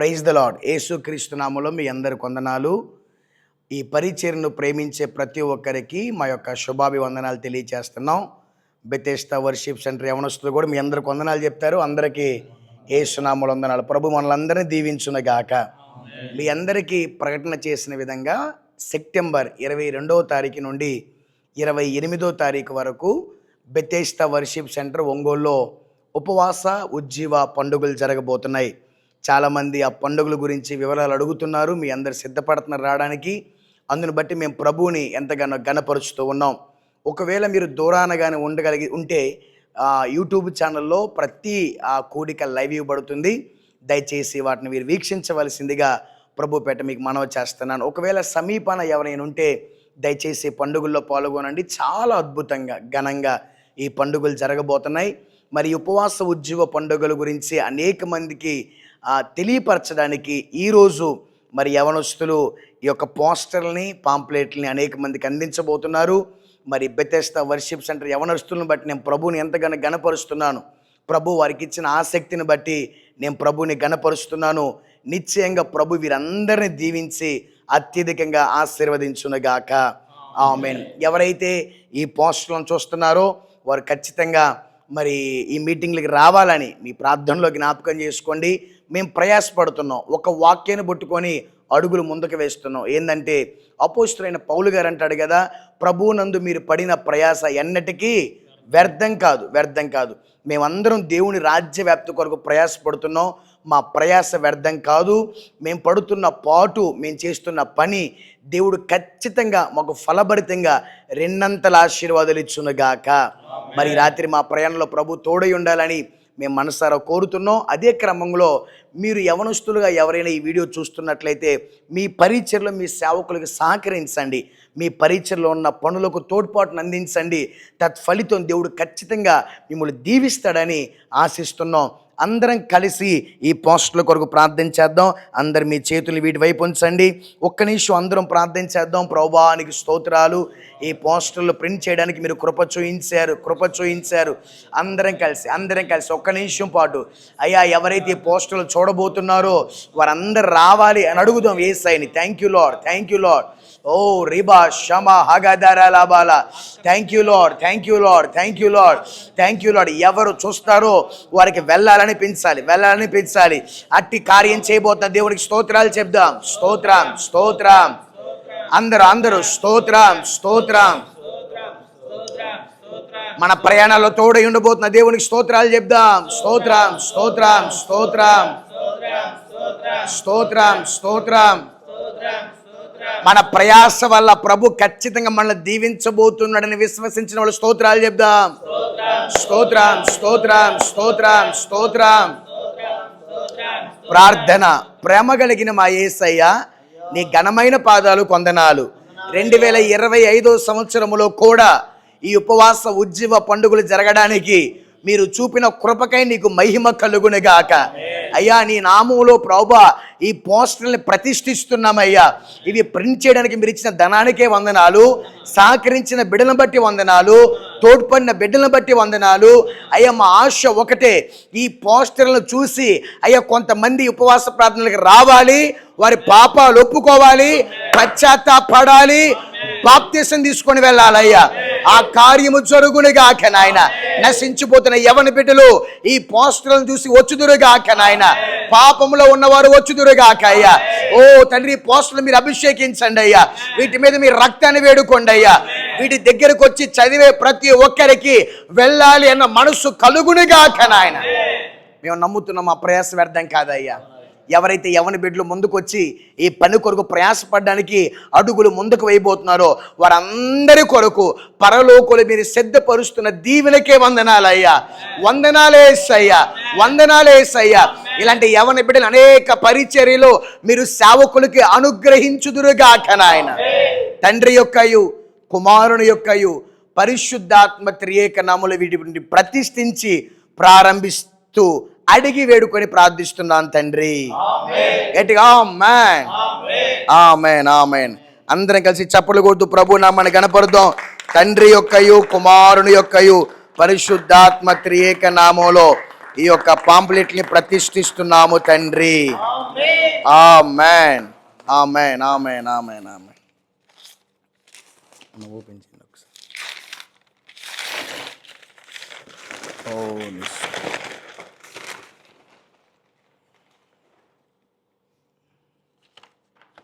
Praise the lord యేసుక్రీస్తు నామములో మీ అందరి కొందనాలు. ఈ పరిచర్ను ప్రేమించే ప్రతి ఒక్కరికి మా యొక్క శుభాభివందనాలు తెలియచేస్తున్నాం. బెతేస్తా వర్షిప్ సెంటర్ యవనస్తులు కూడా మీ అందరికి వందనాలు చెప్తారు. అందరికీ ఏసునామలు వందనాలు. ప్రభు మనలందరినీ దీవించునగాక మీ అందరికీ ప్రకటన చేసిన విధంగా సెప్టెంబర్ ఇరవై రెండవ తారీఖు నుండి ఇరవై ఎనిమిదో తారీఖు వరకు బెతేస్తా వర్షిప్ సెంటర్ ఒంగోలులో ఉపవాస ఉజ్జీవ పండుగలు జరగబోతున్నాయి. చాలామంది ఆ పండుగల గురించి వివరాలు అడుగుతున్నారు. మీ అందరు సిద్ధపడుతున్నారు రావడానికి. అందుని బట్టి మేము ప్రభువుని ఎంతగానో గణపరుచుతూ ఉన్నాం. ఒకవేళ మీరు దూరాన కానీ ఉండగలిగి ఉంటే యూట్యూబ్ ఛానల్లో ప్రతి ఆ కూడిక లైవ్ ఇవ్వబడుతుంది. దయచేసి వాటిని మీరు వీక్షించవలసిందిగా ప్రభు పేట మీకు మనవి చేస్తున్నాను. ఒకవేళ సమీపాన ఎవరైనా ఉంటే దయచేసి పండుగల్లో పాల్గొనండి. చాలా అద్భుతంగా ఘనంగా ఈ పండుగలు జరగబోతున్నాయి. మరి ఉపవాస ఉద్యోగ పండుగల గురించి అనేక మందికి తెలియపరచడానికి ఈరోజు మరి యవనస్తులు ఈ యొక్క పోస్టర్ని పాంప్లెట్లని అనేక మందికి అందించబోతున్నారు. మరి బెతెస్తా వర్షిప్ సెంటర్ యవనస్తులను బట్టి నేను ప్రభువుని ఎంతగానో గణపరుస్తున్నాను ప్రభు వారికి ఇచ్చిన ఆసక్తిని బట్టి నేను ప్రభుని గణపరుస్తున్నాను నిశ్చయంగా ప్రభు వీరందరిని దీవించి అత్యధికంగా ఆశీర్వదించునుగాక. ఆమెన్. ఎవరైతే ఈ పోస్టులను చూస్తున్నారో వారు ఖచ్చితంగా మరి ఈ మీటింగ్లకి రావాలని మీ ప్రార్థనలో జ్ఞాపకం చేసుకోండి. మేము ప్రయాసపడుతున్నాం. ఒక వాక్యాన్ని పట్టుకొని అడుగులు ముందుకు వేస్తున్నాం. ఏంటంటే అపోస్తులైన పౌలు గారు అంటాడు కదా ప్రభువునందు మీరు పడిన ప్రయాస ఎన్నటికీ వ్యర్థం కాదు వ్యర్థం కాదు. మేమందరం దేవుని రాజ్య వ్యాప్తి కొరకు ప్రయాసపడుతున్నాం. మా ప్రయాస వ్యర్థం కాదు. మేము పడుతున్న పాటు మేము చేస్తున్న పని దేవుడు ఖచ్చితంగా మాకు ఫలభరితంగా రెండంతల ఆశీర్వాదాలు ఇచ్చునుగాక. మరి రాత్రి మా ప్రయాణంలో ప్రభు తోడై ఉండాలని మేము మనసారా కోరుతున్నాం. అదే క్రమంలో మీరు యవనస్తులుగా ఎవరైనా ఈ వీడియో చూస్తున్నట్లయితే మీ పరిచయలో మీ సేవకులకు సహకరించండి. మీ పరిచయలో ఉన్న పనులకు తోడ్పాటును అందించండి. తత్ఫలితం దేవుడు ఖచ్చితంగా మిమ్మల్ని దీవిస్తాడని ఆశిస్తున్నాం. అందరం కలిసి ఈ పోస్టుల కొరకు ప్రార్థన చేద్దాం. అందరు మీ చేతులు వీటి వైపు ఉంచండి. ఒక్క నిమిషం అందరం ప్రార్థన చేద్దాం. ప్రభానికి స్తోత్రాలు. ఈ పోస్టర్లు ప్రింట్ చేయడానికి మీరు కృప చూయించారు కృప చూయించారు. అందరం కలిసి అందరం కలిసి ఒక్క నిమిషం పాటు. అయ్యా ఎవరైతే ఈ పోస్టర్లు చూడబోతున్నారో వారందరూ రావాలి అని అడుగుదాం ఏ Saini thank you lord thank you lord ఓ రిబా షమ హగదర లాబాలా. Thank you lord thank you lord thank you lord thank you lord ఎవరు చూస్తారో వారికి వెళ్ళాలని పెంచాలి వెళ్ళాలని పెంచాలి. అట్టి కార్యం చేయబోతున్న దేవుడికి స్తోత్రాలు చెప్దాం. స్తోత్రం స్తోత్రం. అందరూ అందరూ స్తోత్రం స్తోత్రం. మన ప్రయాణాల్లో తోడై ఉండబోతున్న దేవునికి స్తోత్రాలు చెప్దాం. స్తోత్రం స్తోత్రం స్తోత్రం. స్తోత్రం స్తోత్రం. మన ప్రయాస వల్ల ప్రభు ఖచ్చితంగా మనల్ని దీవించబోతున్నాడని విశ్వసించిన వాళ్ళు స్తోత్రాలు చెప్దాం. స్తోత్రం స్తోత్రం స్తోత్రం స్తోత్రం. ప్రార్థన. ప్రేమ కలిగిన మా యేసయ్య నీ ఘనమైన పాదాలు కొందనాలు. రెండు వేల ఇరవై ఐదో సంవత్సరములో కూడా ఈ ఉపవాస ఉజ్జీవ పండుగలు జరగడానికి మీరు చూపిన కృపకై నీకు మహిమ కలుగునిగాక. అయ్యా నీ నామంలో ప్రభా ఈ పోస్టర్ని ప్రతిష్ఠిస్తున్నామయ్యా. ఇవి ప్రింట్ చేయడానికి మీరు ఇచ్చిన ధనానికే వందనాలు సహకరించిన బిడ్డలను బట్టి వందనాలు తోడ్పడిన బిడ్డలను బట్టి వందనాలు. అయ్యా మా ఆశ ఒకటే ఈ పోస్టర్లను చూసి అయ్యా కొంతమంది ఉపవాస ప్రార్థనలకు రావాలి వారి పాపాలు ఒప్పుకోవాలి పశ్చాత్తాపడాలి బాప్తీసం తీసుకొని వెళ్ళాలయ్యా. ఆ కార్యము జరుగునుగాక నాయన. నశించిపోతున్న యవని బిడ్డలు ఈ పోస్టర్లను చూసి వచ్చుదురుగాక నాయన. పాపములో ఉన్నవారు వచ్చుదురుగాక అయ్యా. ఓ తండ్రి పోస్టర్లు మీరు అభిషేకించండి అయ్యా. వీటి మీద మీ రక్తాన్ని వేడుకోండి అయ్యా. వీటి దగ్గరకు వచ్చి చదివే ప్రతి ఒక్కరికి వెళ్ళాలి అన్న మనసు కలుగునుగాక నాయన. మేము నమ్ముతున్నాం మా ప్రయాస వ్యర్థం కాదయ్యా. ఎవరైతే యవన బిడ్డలు ముందుకొచ్చి ఈ పని కొరకు ప్రయాసపడడానికి అడుగులు ముందుకు వేయబోతున్నారో వారందరి కొరకు పరలోకులు మీరు సిద్ధపరుస్తున్న దీవెనకే వందనాలయ్యా. వందనాలేసయ్యా వందనాలేసయ్యా ఇలాంటి యవన బిడ్డలు అనేక పరిచర్యలు మీరు సేవకులకి అనుగ్రహించుదురుగాక నాయన. తండ్రి యొక్కయు కుమారుని యొక్కయు పరిశుద్ధాత్మ త్రియేక నాములు వీటి ప్రతిష్ఠించి ప్రారంభిస్తూ అడిగి వేడుకొని ప్రార్థిస్తున్నాను తండ్రి. గట్టిగా ఆమెన్. ఆమెన్. ఆమెన్ అందరం కలిసి చప్పలు కొడుతూ ప్రభు నామని గణపరుద్దాం తండ్రి యొక్కయు కుమారుని యొక్కయు పరిశుద్ధాత్మ త్రియేక నామంలో ఈ యొక్క పాంప్లెట్ని ప్రతిష్ఠిస్తున్నాము తండ్రి. ఆ మ్యాన్ ఆ మ్యాన్ ఆ మ్యాన్ ఆ మ్యాన్ ఆ మ్యాన్ ఓపెన్ చేయండి ఒకసారి. ఓ